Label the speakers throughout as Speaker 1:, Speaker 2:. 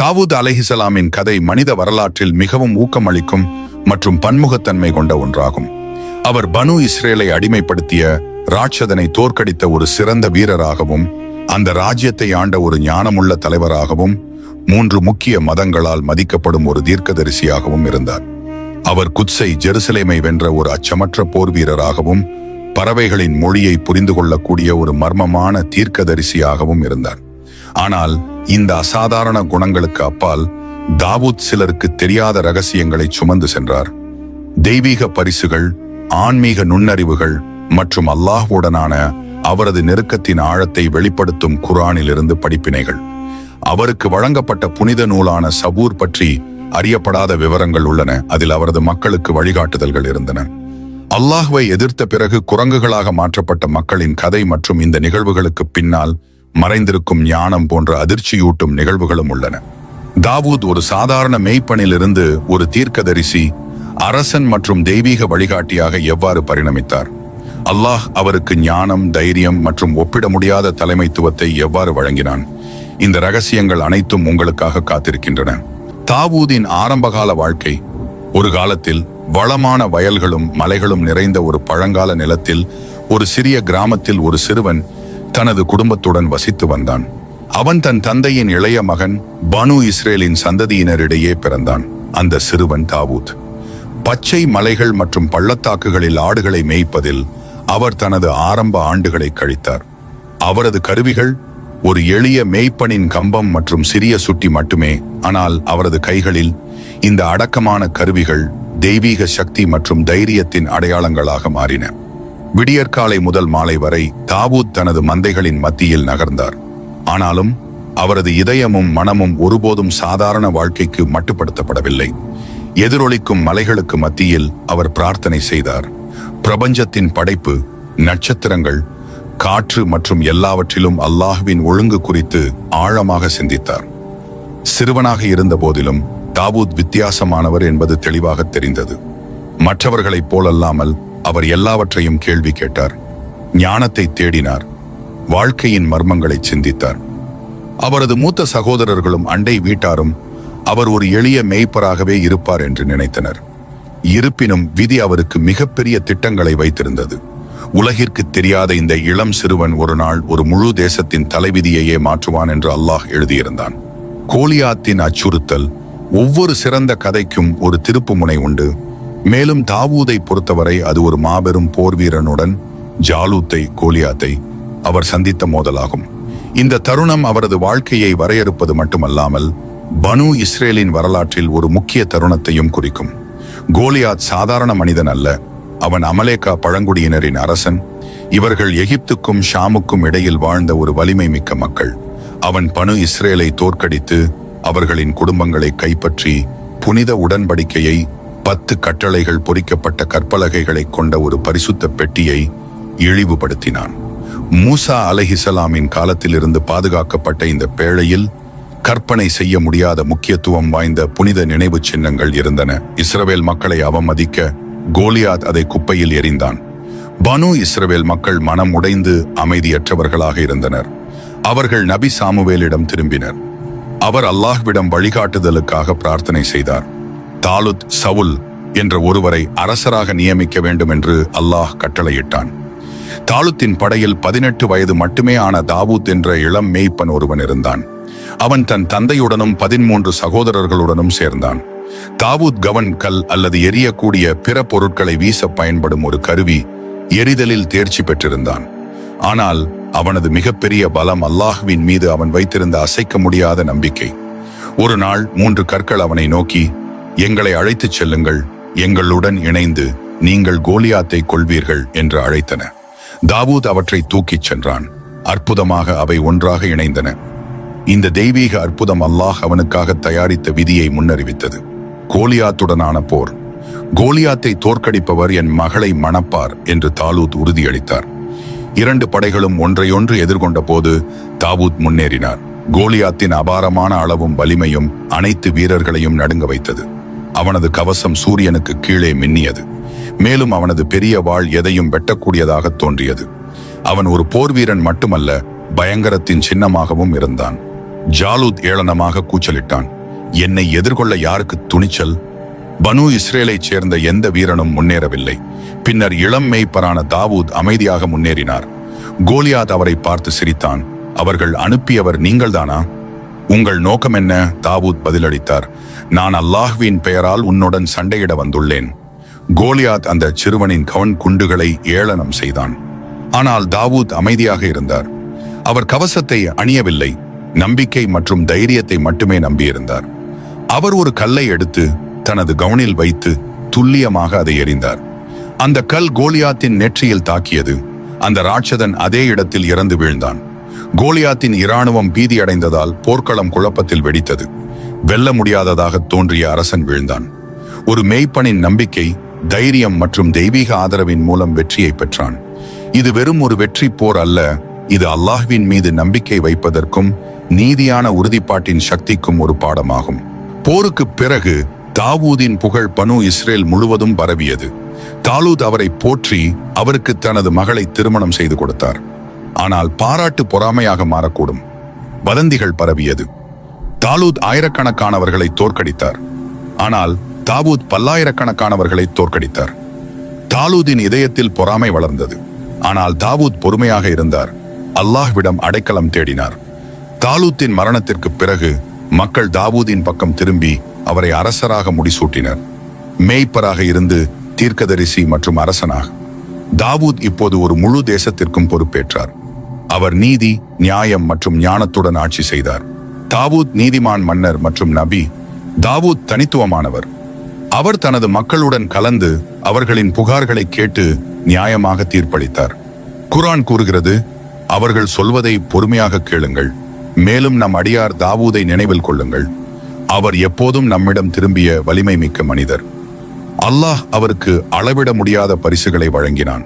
Speaker 1: தாவூத் அலஹிசலாமின் கதை மனித வரலாற்றில் மிகவும் ஊக்கமளிக்கும் மற்றும் பன்முகத்தன்மை கொண்ட ஒன்றாகும். அவர் பனு இஸ்ரேலை அடிமைப்படுத்திய ராட்சதனை தோற்கடித்த ஒரு சிறந்த வீரராகவும் அந்த ராஜ்யத்தை ஆண்ட ஒரு ஞானமுள்ள தலைவராகவும் மூன்று முக்கிய மதங்களால் மதிக்கப்படும் ஒரு தீர்க்கதரிசியாகவும் இருந்தார். அவர் குத்ஸை ஜெருசலேமை வென்ற ஒரு அச்சமற்ற போர் வீரராகவும் பறவைகளின் மொழியை புரிந்து கொள்ளக்கூடிய ஒரு மர்மமான தீர்க்கதரிசியாகவும் இருந்தார். ஆனால் இந்த அசாதாரண குணங்களுக்கு அப்பால் தாவூத் சிலருக்கு தெரியாத ரகசியங்களை சுமந்து சென்றார். தெய்வீக பரிசுகள் ஆன்மீக நுண்ணறிவுகள் மற்றும் அல்லாஹ்வுடனான அவரது நெருக்கத்தின் ஆழத்தை வெளிப்படுத்தும் குரானிலிருந்து படிப்பினைகள். அவருக்கு வழங்கப்பட்ட புனித நூலான சபூர் பற்றி அறியப்படாத விவரங்கள் உள்ளன. அதில் அவரது மக்களுக்கு வழிகாட்டுதல்கள் இருந்தன. அல்லாஹ்வை எதிர்த்த பிறகு குரங்குகளாக மாற்றப்பட்ட மக்களின் கதை மற்றும் இந்த நிகழ்வுகளுக்கு பின்னால் மறைந்திருக்கும் ஞானம் போன்ற அதிர்ச்சியூட்டும் நிகழ்வுகளும் உள்ளன. தாவூத் ஒரு சாதாரண மெய்ப்பனிலிருந்து ஒரு தீர்க்கதரிசி அரசன் மற்றும் தெய்வீக வழிகாட்டியாக எவ்வாறு பரிணமித்தார்? அல்லாஹ் அவருக்கு ஞானம் தைரியம் மற்றும் ஒப்பிட முடியாத தலைமைத்துவத்தை எவ்வாறு வழங்கினான்? இந்த ரகசியங்கள் அனைத்தும் உங்களுக்காக காத்திருக்கின்றன. தாவூதின் ஆரம்பகால வாழ்க்கை ஒரு காலத்தில் வளமான வயல்களும் மலைகளும் நிறைந்த ஒரு பழங்கால நிலத்தில் ஒரு சிறிய கிராமத்தில் ஒரு சிறுவன் தனது குடும்பத்துடன் வசித்து வந்தான். அவன் தன் தந்தையின் இளைய மகன் பனு இஸ்ரேலின் சந்ததியினரிடையே பிறந்தான். அந்த சிறுவன் தாவூத். பச்சை மலைகள் மற்றும் பள்ளத்தாக்குகளில் ஆடுகளை மேய்ப்பதில் அவர் தனது ஆரம்ப ஆண்டுகளை கழித்தார். அவரது கருவிகள் ஒரு எளிய மேய்ப்பனின் கம்பம் மற்றும் சிறிய சுட்டி மட்டுமே ஆனால் அவரது கைகளில் இந்த அடக்கமான கருவிகள் தெய்வீக சக்தி மற்றும் தைரியத்தின் அடையாளங்களாக மாறின. விடியற்காலை முதல் மாலை வரை தாவூத் தனது மந்தைகளின் மத்தியில் நகர்ந்தார். ஆனாலும் அவரது இதயமும் மனமும் ஒருபோதும் சாதாரண வாழ்க்கைக்கு மட்டுப்படுத்தப்படவில்லை. எதிரொலிக்கும் மலைகளுக்கு மத்தியில் அவர் பிரார்த்தனை செய்தார். பிரபஞ்சத்தின் படைப்பு நட்சத்திரங்கள் காற்று மற்றும் எல்லாவற்றிலும் அல்லாஹ்வின் ஒழுங்கு குறித்து ஆழமாக சிந்தித்தார். சிறுவனாக இருந்த போதிலும் தாவூத் வித்தியாசமானவர் என்பது தெளிவாக தெரிந்தது. மற்றவர்களைப் போலல்லாமல் அவர் எல்லாவற்றையும் கேள்வி கேட்டார். ஞானத்தை தேடினார். வாழ்க்கையின் மர்மங்களை சிந்தித்தார். அவரது மூத்த சகோதரர்களும் அண்டை வீட்டாரும் அவர் ஒரு எளிய மேய்ப்பராகவே இருப்பார் என்று நினைத்தனர். இருப்பினும் விதி அவருக்கு மிகப்பெரிய திட்டங்களை வைத்திருந்தது. உலகிற்கு தெரியாத இந்த இளம் சிறுவன் ஒரு நாள் ஒரு முழு தேசத்தின் தலைவிதியையே மாற்றுவான் என்று அல்லாஹ் எழுதியிருந்தான். கோலியாத்தின் அச்சுறுத்தல் ஒவ்வொரு சிறந்த கதைக்கும் ஒரு திருப்புமுனை உண்டு. மேலும் தாவூதை பொறுத்தவரை அது ஒரு மாபெரும் போர் வீரனுடன் ஜாலூத்தை கோலியாத்தை அவர் சந்தித்த மோதலாகும். இந்த தருணம் அவரது வாழ்க்கையை வரையறுப்பது மட்டுமல்லாமல் பனு இஸ்ரேலின் வரலாற்றில் ஒரு முக்கிய தருணத்தையும் குறிக்கும். கோலியாத் சாதாரண மனிதன் அல்ல. அவன் அமலேக்கா பழங்குடியினரின் அரசன். இவர்கள் எகிப்துக்கும் ஷாமுக்கும் இடையில் வாழ்ந்த ஒரு வலிமை மிக்க மக்கள். அவன் பனு இஸ்ரேலை தோற்கடித்து அவர்களின் குடும்பங்களை கைப்பற்றி புனித உடன்படிக்கையை பத்து கட்டளைகள் பொறிக்கப்பட்ட கற்பலகைகளை கொண்ட ஒரு பரிசுத்த பெட்டியை இழிவுபடுத்தினான். மூசா அலைஹிசலாமின் காலத்திலிருந்து பாதுகாக்கப்பட்ட இந்த பேழையில் கற்பனை செய்ய முடியாத முக்கியத்துவம் வாய்ந்த புனித நினைவு சின்னங்கள் இருந்தன. இஸ்ரவேல் மக்களை அவமதிக்க கோலியாத் அதை குப்பையில் எறிந்தான். பனு இஸ்ரவேல் மக்கள் மனம் உடைந்து அமைதியற்றவர்களாக இருந்தனர். அவர்கள் நபி சாமுவேலிடம் திரும்பினர். அவர் அல்லாஹ்விடம் வழிகாட்டுதலுக்காக பிரார்த்தனை செய்தார். தாலுத் சவுல் என்ற ஒருவரை அரசராக நியமிக்க வேண்டும் என்று அல்லாஹ் கட்டளையிட்டான். தாலுத்தின் படையில் பதினெட்டு வயது மட்டுமே ஆன தாவூத் என்ற இளம் மேய்ப்பன் ஒருவன் இருந்தான். அவன் தன் தந்தையுடனும் பதிமூன்று சகோதரர்களுடனும் சேர்ந்தான். தாவூத் கவன் கல் அல்லது எரியக்கூடிய பிற பொருட்களை வீச பயன்படும் ஒரு கருவி எரிதலில் தேர்ச்சி பெற்றிருந்தான். ஆனால் அவனது மிகப்பெரிய பலம் அல்லாஹ்வின் மீது அவன் வைத்திருந்த அசைக்க முடியாத நம்பிக்கை. ஒரு நாள் மூன்று கற்கள் அவனை நோக்கி எங்களை அழைத்துச் செல்லுங்கள். எங்களுடன் இணைந்து நீங்கள் கோலியாத்தை கொள்வீர்கள் என்று அழைத்தன. தாவூத் அவற்றை தூக்கிச் சென்றான். அற்புதமாக அவை ஒன்றாக இணைந்தன. இந்த தெய்வீக அற்புதம் அல்லாஹ் அவனுக்காக தயாரித்த விதியை முன்னறிவித்தது. கோலியாத்துடனான போர். கோலியாத்தை தோற்கடிப்பவர் என் மகளை மணப்பார் என்று தாலூத் உறுதியளித்தார். இரண்டு படைகளும் ஒன்றையொன்று எதிர்கொண்ட போது தாவூத் முன்னேறினார். கோலியாத்தின் அபாரமான அளவும் வலிமையும் அனைத்து வீரர்களையும் நடுங்க வைத்தது. அவனது கவசம் சூரியனுக்கு கீழே மின்னியது. மேலும் அவனது பெரிய வாள் எதையும் வெட்டக்கூடியதாக தோன்றியது. அவன் ஒரு போர் வீரன் மட்டுமல்ல பயங்கரத்தின் சின்னமாகவும் இருந்தான். ஜாலூத் ஏளனமாக கூச்சலிட்டான். என்னை எதிர்கொள்ள யாருக்கு துணிச்சல்? பனு இஸ்ரேலைச் சேர்ந்த எந்த வீரனும் முன்னேறவில்லை. பின்னர் இளம் மேய்ப்பரான தாவூத் அமைதியாக முன்னேறினார். கோலியாத் அவரை பார்த்து சிரித்தான். அவர்கள் அனுப்பியவர் நீங்கள்தானா? உங்கள் நோக்கம் என்ன? தாவூத் பதிலளித்தார். நான் அல்லாஹ்வின் பெயரால் உன்னுடன் சண்டையிட வந்துள்ளேன். கோலியாத் அந்த சிறுவனின் கவன் குண்டுகளை ஏளனம் செய்தான். ஆனால் தாவூத் அமைதியாக இருந்தார். அவர் கவசத்தை அணியவில்லை. நம்பிக்கை மற்றும் தைரியத்தை மட்டுமே நம்பியிருந்தார். அவர் ஒரு கல்லை எடுத்து தனது கவுனில் வைத்து துல்லியமாக அதை எறிந்தார். அந்த கல் கோலியாத்தின் நெற்றியில் தாக்கியது. அந்த ராட்சதன் அதே இடத்தில் இறந்து வீழ்ந்தான். கோலியாத்தின் இராணுவம் பீதியடைந்ததால் போர்க்களம் குழப்பத்தில் வெடித்தது. வெல்ல முடியாததாக தோன்றிய அரசன் வீழ்ந்தான். ஒரு மெய்ப்பனின் நம்பிக்கை தைரியம் மற்றும் தெய்வீக ஆதரவின் மூலம் வெற்றியை பெற்றான். இது வெறும் ஒரு வெற்றி போர் அல்ல இது அல்லாஹ்வின் மீது நம்பிக்கை வைப்பதற்கும் நீதியான உறுதிப்பாட்டின் சக்திக்கும் ஒரு பாடமாகும். போருக்கு பிறகு தாவூதின் புகழ் பனு இஸ்ரேல் முழுவதும் பரவியது. தாலூத் அவரை போற்றி அவருக்கு தனது மகளை திருமணம் செய்து கொடுத்தார். ஆனால் பாராட்டு பொறாமையாக மாறக்கூடும். வதந்திகள் பரவியது. தாலூத் ஆயிரக்கணக்கானவர்களை தோற்கடித்தார். ஆனால் தாவூத் பல்லாயிரக்கணக்கானவர்களை தோற்கடித்தார். தாலூதின் இதயத்தில் பொறாமை வளர்ந்தது. ஆனால் தாவூத் பொறுமையாக இருந்தார். அல்லாஹ்விடம் அடைக்கலம் தேடினார். தாலூத்தின் மரணத்திற்கு பிறகு மக்கள் தாவூதின் பக்கம் திரும்பி அவரை அரசராக முடிசூட்டினர். மேய்ப்பராக இருந்து தீர்க்கதரிசி மற்றும் அரசனாக. தாவூத் இப்போது ஒரு முழு தேசத்திற்கும் பொறுப்பேற்றார். அவர் நீதி நியாயம் மற்றும் ஞானத்துடன் ஆட்சி செய்தார். தாவூத் நீதிமான் மன்னர் மற்றும் நபி தாவூத் தனித்துவமானவர். அவர் தனது மக்களுடன் கலந்து அவர்களின் புகார்களை கேட்டு நியாயமாக தீர்ப்பளித்தார். குரான் கூறுகிறது அவர்கள் சொல்வதை பொறுமையாக கேளுங்கள். மேலும் நம் அடியார் தாவூதை நினைவில் கொள்ளுங்கள். அவர் எப்போதும் நம்மிடம் திரும்பிய வலிமை மிக்க மனிதர். அல்லாஹ் அவருக்கு அளவிட முடியாத பரிசுகளை வழங்கினான்.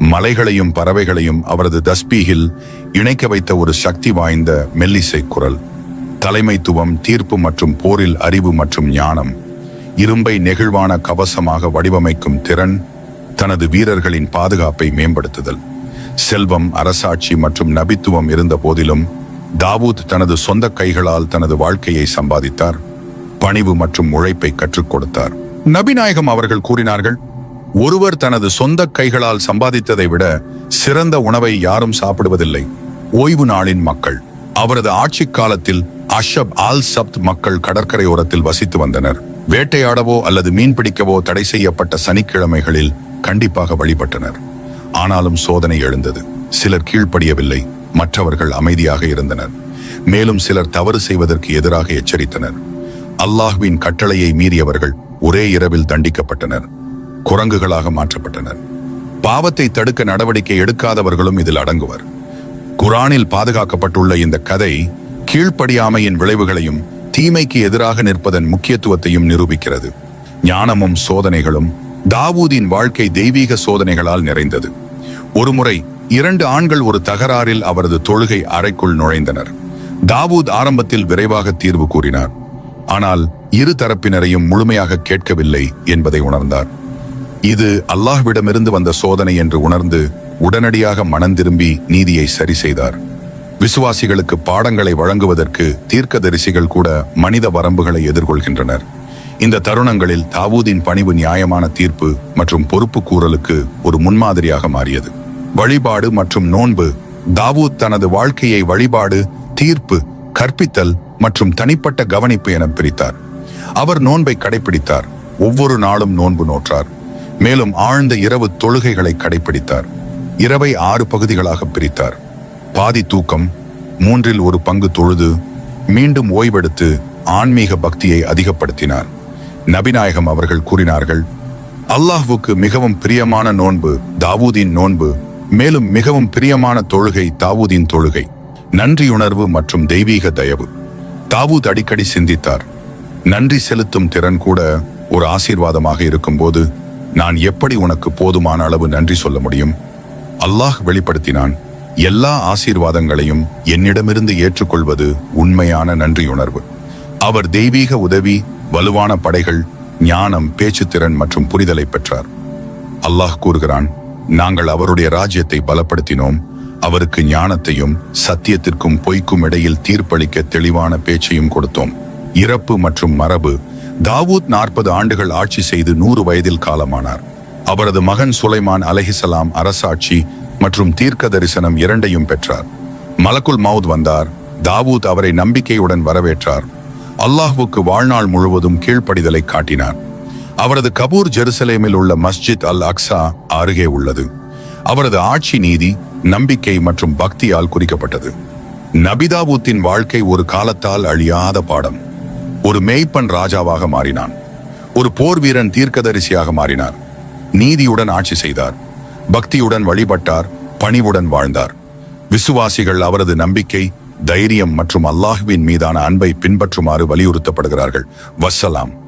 Speaker 1: மலைகளையும் பறவைகளையும் அவரது தஸ்பீகில் இணைக்க வைத்த ஒரு சக்தி வாய்ந்த மெல்லிசை குரல். தலைமைத்துவம் தீர்ப்பு மற்றும் போரில் அறிவு மற்றும் ஞானம். இரும்பை நெகிழ்வான கவசமாக வடிவமைக்கும் திறன் தனது வீரர்களின் பாதுகாப்பை மேம்படுத்துதல். செல்வம் அரசாட்சி மற்றும் நபித்துவம் இருந்த போதிலும் தாவூத் தனது சொந்த கைகளால் தனது வாழ்க்கையை சம்பாதித்தார். பணிவு மற்றும் உழைப்பை கற்றுக் கொடுத்தார். நபிநாயகம் அவர்கள் கூறினார்கள் ஒருவர் தனது சொந்த கைகளால் சம்பாதித்ததை விட சிறந்த உணவை யாரும் சாப்பிடுவதில்லை. ஓய்வு நாளின் மக்கள். அவரது ஆட்சி காலத்தில் அஷப் ஆல் சப்த் மக்கள் கடற்கரையோரத்தில் வசித்து வந்தனர். வேட்டையாடவோ அல்லது மீன் பிடிக்கவோ தடை செய்யப்பட்ட சனிக்கிழமைகளில் கண்டிப்பாக வழிபட்டனர். ஆனாலும் சோதனை எழுந்தது. சிலர் கீழ்ப்படியவில்லை. மற்றவர்கள் அமைதியாக இருந்தனர். மேலும் சிலர் தவறு செய்வதற்கு எதிராக எச்சரித்தனர். அல்லாஹ்வின் கட்டளையை மீறியவர்கள் ஒரே இரவில் தண்டிக்கப்பட்டனர். குரங்குகளாக மாற்றப்பட்டனர். பாவத்தை தடுக்க நடவடிக்கை எடுக்காதவர்களும் இதில் அடங்குவர். குரானில் பாதுகாக்கப்பட்டுள்ள இந்த கதை கீழ்ப்படியாமையின் விளைவுகளையும் தீமைக்கு எதிராக நிற்பதன் முக்கியத்துவத்தையும் நிரூபிக்கிறது. ஞானமும் சோதனைகளும் தாவூதின் வாழ்க்கை தெய்வீக சோதனைகளால் நிறைந்தது. ஒருமுறை இரண்டு ஆண்கள் ஒரு தகராறில் அவரது தொழுகை அறைக்குள் நுழைந்தனர். தாவூத் ஆரம்பத்தில் விரைவாக தீர்வு கூறினார். ஆனால் இரு தரப்பினரையும் முழுமையாக கேட்கவில்லை என்பதை உணர்ந்தார். இது அல்லாஹ்விடமிருந்து வந்த சோதனை என்று உணர்ந்து உடனடியாக மனம் திரும்பி நீதியை சரி செய்தார். விசுவாசிகளுக்கு பாடங்களை வழங்குவதற்கு தீர்க்கதரிசிகள் கூட மனித வரம்புகளை எதிர்கொள்கின்றனர். இந்த தருணங்களில் தாவூதின் பணிவு நியாயமான தீர்ப்பு மற்றும் பொறுப்பு கூறலுக்கு ஒரு முன்மாதிரியாக மாறியது. வழிபாடு மற்றும் நோன்பு தாவூத் தனது வாழ்க்கையை வழிபாடு தீர்ப்பு கற்பித்தல் மற்றும் தனிப்பட்ட கவனிப்பு என பிரித்தார். அவர் நோன்பை கடைபிடித்தார் ஒவ்வொரு நாளும் நோன்பு நோற்றார். மேலும் ஆழ்ந்த இரவு தொழுகைகளை கடைபிடித்தார். இரவை ஆறு பகுதிகளாக பிரித்தார். பாதி தூக்கம் மூன்றில் ஒரு பங்கு தொழுது மீண்டும் ஓய்வெடுத்து ஆன்மீக பக்தியை அதிகப்படுத்தினார். நபிநாயகம் அவர்கள் கூறினார்கள் அல்லாஹுவுக்கு மிகவும் பிரியமான நோன்பு தாவூதின் நோன்பு மேலும் மிகவும் பிரியமான தொழுகை தாவூதின் தொழுகை. நன்றியுணர்வு மற்றும் தெய்வீக தயவு. தாவூத் அடிக்கடி சிந்தித்தார். நன்றி செலுத்தும் திறன் கூட ஒரு ஆசீர்வாதமாக இருக்கும்போது நான் எப்படி உனக்கு போதுமான அளவு நன்றி சொல்ல முடியும்? அல்லாஹ் வெளிப்படுத்தினான் எல்லா ஆசீர்வாதங்களையும் என்னிடமிருந்து ஏற்றுக்கொள்வது உண்மையான நன்றியுணர்வு. அவர் தெய்வீக உதவி வலுவான படைகள் ஞானம் பேச்சுத்திறன் மற்றும் புரிதலை பெற்றார். அல்லாஹ் கூறுகிறான் நாங்கள் அவருடைய ராஜ்யத்தை பலப்படுத்தினோம் அவருக்கு ஞானத்தையும் சத்தியத்திற்கும் பொய்க்கும் இடையில் தீர்ப்பளிக்க தெளிவான பேச்சையும் கொடுத்தோம். இறப்பு மற்றும் மரபு தாவூத் நாற்பது ஆண்டுகள் ஆட்சி செய்து நூறு வயதில் காலமானார். அவரது மகன் சுலைமான் அலஹிசலாம் அரசாட்சி மற்றும் தீர்க்க தரிசனம் இரண்டையும் பெற்றார். மலக்குல் மவுத் வந்தார். தாவூத் அவரை நம்பிக்கையுடன் வரவேற்றார். அல்லாஹுவுக்கு வாழ்நாள் முழுவதும் கீழ்ப்படிதலை காட்டினார். அவரது கபூர் ஜெருசலேமில் உள்ள மஸ்ஜித் அல் அக்ஸா அருகே உள்ளது. அவரது ஆட்சி நீதி நம்பிக்கை மற்றும் பக்தியால் குறிக்கப்பட்டது. நபிதாவூத்தின் வாழ்க்கை ஒரு காலத்தால் அழியாத பாடம். ஒரு மேய்ப்பன் ராஜாவாக மாறினான். ஒரு போர் வீரன் தீர்க்கதரிசியாக மாறினார். நீதியுடன் ஆட்சி செய்தார். பக்தியுடன் வழிபட்டார். பணிவுடன் வாழ்ந்தார். விசுவாசிகள் அவரது நம்பிக்கை தைரியம் மற்றும் அல்லாஹ்வின் மீதான அன்பை பின்பற்றுமாறு வலியுறுத்தப்படுகிறார்கள். வஸ்ஸலாம்.